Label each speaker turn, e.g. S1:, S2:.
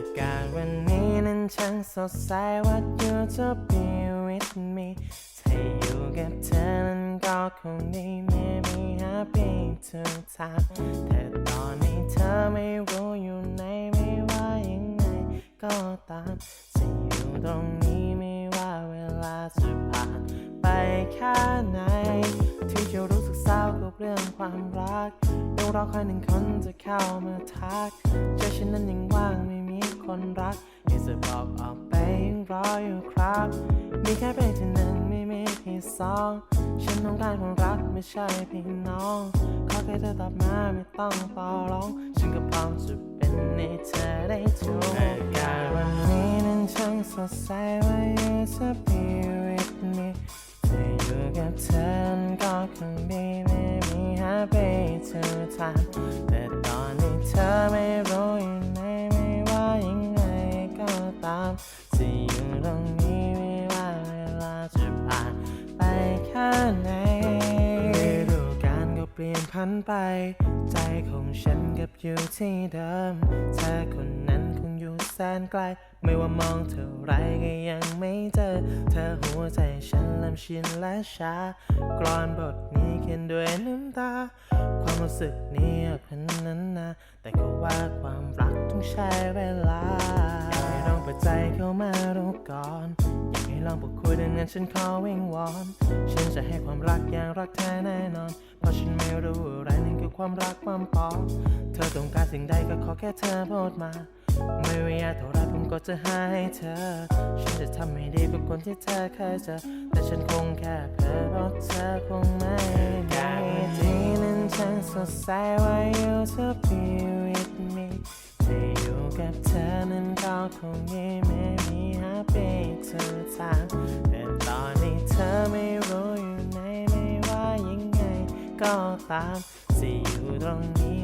S1: ากาศวันนี้นั้นช่างสดใส What you to be with me ถ้าอยู่กับเธอนั้นก็คงดี Maybe happy to time แต่ตอนนี้เธอไม่รู้อยู่ไหนไม่ว่ายังไงก็ตามจะอยู่ตรงนี้ไม่ว่าเวลาจะผ่านไปแค่ไหนที่จะรู้สึกเศร้ากับเรื่องความรักยังรอคอยหนึ่งคนจะเข้ามาทักใจฉันนั้นยังว่างไคนรักอยากจะบอกออกไปยังรออยู่ครับ มีแค่เพลงที่หนึ่งไม่มีเพียงสองฉันต้องการคนรักไม่ใช่พี่น้อง ขอแค่เธอตอบมาไม่ต้องต่อรอง ฉันก็พร้อมจะเป็นให้เธอได้ทุกอากาศวันนี้นั้นช่างสดใสว่า you to be with me จะอยู่กับเธอก็คงดีไม่มี happy to time แต่ตอนนี้เธอ ตามจะอยู่ตรงนี้ไม่ว่าเวลาจะผ่านไปแค่ไหนฤดูกาลก็เปลี่ยนพันไป ใจของฉันกับอยู่ที่เดิมเธอคนนั้นคงอยู่แสนไกล ไม่ว่ามองเท่าไรก็ยังไม่เจอ เธอหัวใจฉัน ชินและชากรอนบทนี้เขียนด้วยน้ำตา ความรู้สึกนี้เป็นนั้นนะแต่ก็ว่าความรักต้องใช้เวลาอยากให้ลองเปิดใจเข้ามารู้ก่อนอยากให้ลองพูดคุยดังนั้นฉันขอวิงวอนฉันจะให้ความรักอย่างรักแท้แน่นอน เพราะฉันไม่รู้อะไรนั่นคือความรักความปลอมเธอต้องการสิ่งใดก็ขอแค่เธอพูดมา ไม่ว่าอยากเท่าไรผมก็จะให้เธอ ฉันจะทำให้ดีกว่าคนที่เธอเคยเจอ แต่ฉันคงแค่เพ้อเพราะเธอคงไม่ได้ที่นั้นช่างสดใสว่า you to be with me จะอยู่กับเธอนั้นก็คงดีไม่มี happy to time แต่ตอนนี้เธอไม่รู้อยู่ไหนไม่ว่ายังไงก็ตามจะอยู่ตรงนี้